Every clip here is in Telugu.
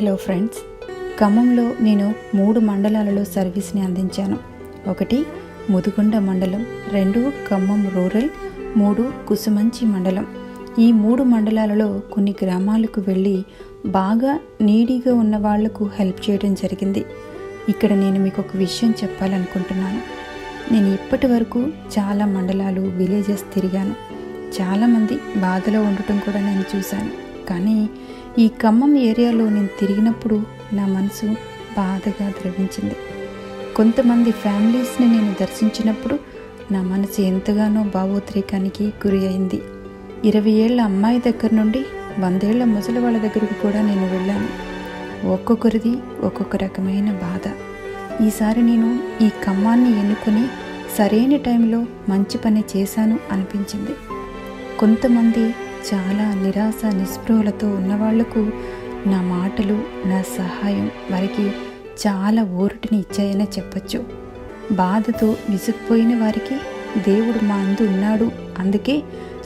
హలో ఫ్రెండ్స్ ఖమ్మంలో నేను మూడు మండలాలలో సర్వీస్ని అందించాను. ఒకటి ముదుగుండ మండలం రెండు ఖమ్మం రూరల్ మూడు కుసుమంచి మండలం. ఈ మూడు మండలాలలో కొన్ని గ్రామాలకు వెళ్ళి బాగా నీడీగా ఉన్న వాళ్ళకు హెల్ప్ చేయడం జరిగింది. ఇక్కడ నేను మీకు ఒక విషయం చెప్పాలనుకుంటున్నాను. నేను ఇప్పటి వరకు చాలా మండలాలు విలేజెస్ తిరిగాను. చాలామంది బాధలో ఉండటం కూడా నేను చూశాను. కానీ ఈ ఖమ్మం ఏరియాలో నేను తిరిగినప్పుడు నా మనసు బాధగా ద్రవించింది. కొంతమంది ఫ్యామిలీస్ని నేను దర్శించినప్పుడు నా మనసు ఎంతగానో భావోద్రేకానికి గురి అయింది. ఇరవై ఏళ్ళ అమ్మాయి దగ్గర నుండి వందేళ్ళ ముసలి వాళ్ళ దగ్గరికి కూడా నేను వెళ్ళాను. ఒక్కొక్కరిది ఒక్కొక్క రకమైన బాధ. ఈసారి నేను ఈ ఖమ్మాన్ని ఎన్నుకొని సరైన టైంలో మంచి పని చేశాను అనిపించింది. కొంతమంది చాలా నిరాశ నిస్పృహలతో ఉన్నవాళ్ళకు నా మాటలు నా సహాయం వారికి చాలా ఊరటిని ఇచ్చాయనే చెప్పచ్చు. బాధతో విసుగుపోయిన వారికి దేవుడు మా అందు ఉన్నాడు. అందుకే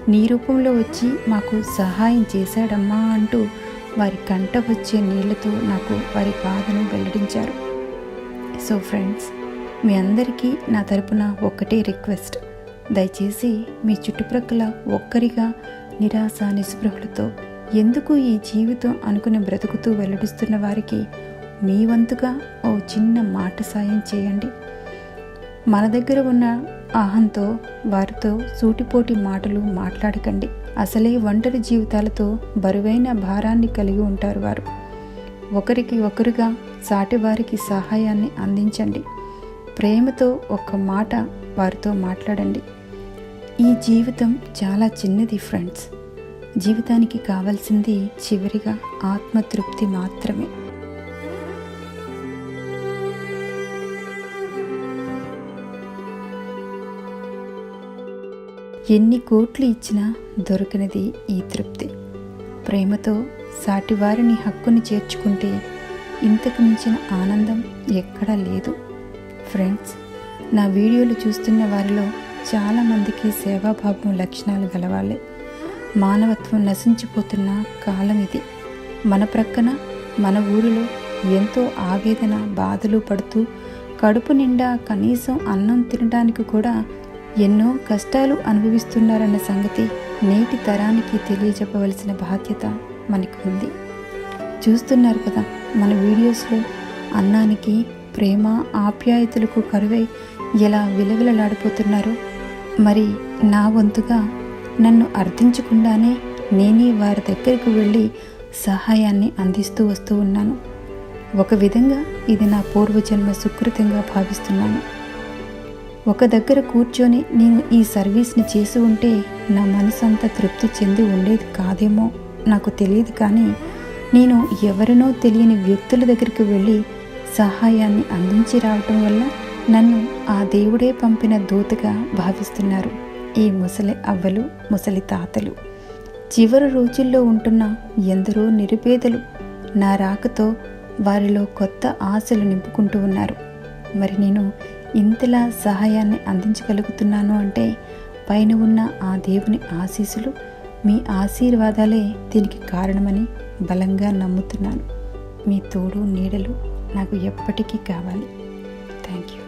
నీ రూపంలో వచ్చి మాకు సహాయం చేశాడమ్మా అంటూ వారి కంట వచ్చే నీళ్ళతో నాకు వారి బాధను వెల్లడించారు. సో ఫ్రెండ్స్ మీ అందరికీ నా తరపున ఒక్కటే రిక్వెస్ట్. దయచేసి మీ చుట్టుప్రక్కల ఒక్కరిగా నిరాశ నిస్పృహలతో ఎందుకు ఈ జీవితం అనుకుని బ్రతుకుతూ వెల్లడిస్తున్న వారికి మీ వంతుగా ఓ చిన్న మాట సాయం చేయండి. మన దగ్గర ఉన్న ఆహంతో వారితో సూటిపోటి మాటలు మాట్లాడకండి. అసలే ఒంటరి జీవితాలతో బరువైన భారాన్ని కలిగి ఉంటారు వారు. ఒకరికి ఒకరుగా సాటివారికి సహాయాన్ని అందించండి. ప్రేమతో ఒక్క మాట వారితో మాట్లాడండి. ఈ జీవితం చాలా చిన్నది ఫ్రెండ్స్ జీవితానికి కావాల్సింది చివరిగా ఆత్మతృప్తి మాత్రమే. ఎన్ని కోట్లు ఇచ్చినా దొరకనిది ఈ తృప్తి. ప్రేమతో సాటివారిని హక్కుని చేర్చుకుంటే ఇంతకు మించిన ఆనందం ఎక్కడా లేదు. ఫ్రెండ్స్ నా వీడియోలు చూస్తున్న వారిలో చాలామందికి సేవాభావం లక్షణాలు గలవాళ్ళే. మానవత్వం నశించిపోతున్న కాలం ఇది. మన ప్రక్కన మన ఊరిలో ఎంతో ఆవేదన బాధలు పడుతూ కడుపు నిండా కనీసం అన్నం తినడానికి కూడా ఎన్నో కష్టాలు అనుభవిస్తున్నారన్న సంగతి నేటి తరానికి తెలియజెప్పవలసిన బాధ్యత మనకు ఉంది. చూస్తున్నారు కదా మన వీడియోస్లో అన్నానికి ప్రేమ ఆప్యాయతలకు కరువై ఎలా విలవిలలాడిపోతున్నారో మరి నా వంతుగా నన్ను అర్థించకుండానే నేనే వారి దగ్గరకు వెళ్ళి సహాయాన్ని అందిస్తూ వస్తూ ఉన్నాను. ఒక విధంగా ఇది నా పూర్వజన్మ సుకృతంగా భావిస్తున్నాను. ఒక దగ్గర కూర్చొని నేను ఈ సర్వీస్ని చేసి ఉంటే నా మనసు అంత తృప్తి చెంది ఉండేది కాదేమో నాకు తెలియదు కానీ నేను ఎవరినో తెలియని వ్యక్తుల దగ్గరికి వెళ్ళి సహాయాన్ని అందించి రావటం వల్ల నన్ను ఆ దేవుడే పంపిన దూతగా భావిస్తున్నారు. ఈ ముసలి అవ్వలు ముసలి తాతలు. చివరి రోజుల్లో ఉంటున్న ఎందరో నిరుపేదలు నా రాకతో వారిలో కొత్త ఆశలు నింపుకుంటూ ఉన్నారు. మరి నేను ఇంతలా సహాయాన్ని అందించగలుగుతున్నాను అంటే పైన ఉన్న ఆ దేవుని ఆశీస్సులు మీ ఆశీర్వాదాలే దీనికి కారణమని బలంగా నమ్ముతున్నాను. మీ తోడు నీడలు నాకు ఎప్పటికీ కావాలి. Thank you